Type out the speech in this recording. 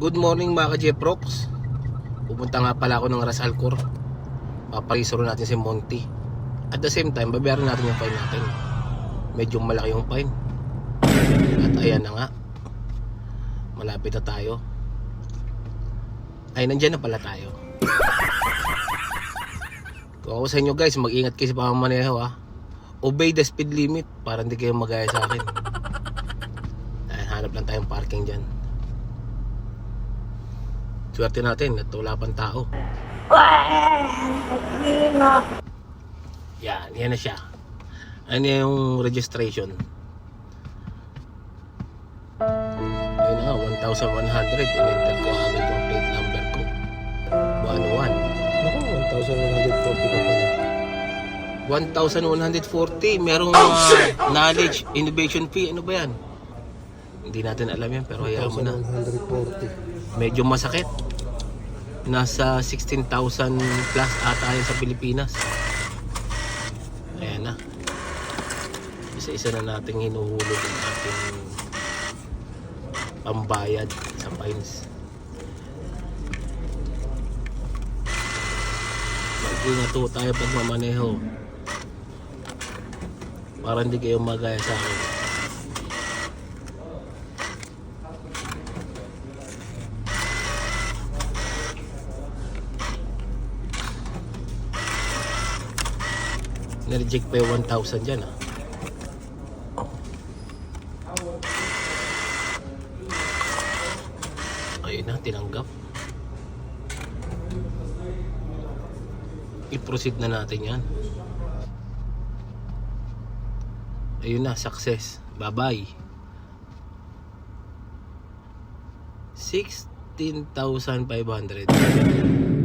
Good morning mga ka-Jeprox Pupunta nga pala ako ng Ras Alcor Paparisoro natin si Monty. At the same time, babayaran natin yung fine natin. Medyo malaki yung fine. At ayan na nga. Malapit na tayo. Ay, nandyan na pala tayo. Kung ako sa inyo guys, mag-ingat kayo sa pamamaneho ha. Obey the speed limit para hindi kayo magaya sa akin. Ay, hanap lang tayong parking dyan Swerte natin at wala pang tao. Yan, yan na siya. Ano yung registration? Ayun na nga, 1,100. In-enter ko agad yung plate number ko. 101. Naku, 1,140 ka pala. 1,140. Merong uh, knowledge, innovation fee. Ano ba yan? Hindi natin alam yan, pero hayaan mo na. 1,140. Medyo masakit. Nasa 16,000 plus ata yan sa Pilipinas. Ayan na. Isa-isa na nating hinuhulog ang ating pambayad sa fines. Mag-ingat ho tayo pag mamaneho. Para hindi kayo magaya sa akin. Nireject pa yung 1,000 dyan ah. Ayun na, tinanggap. I-proceed na natin yan. Ayun na, success. Bye-bye. 16,500.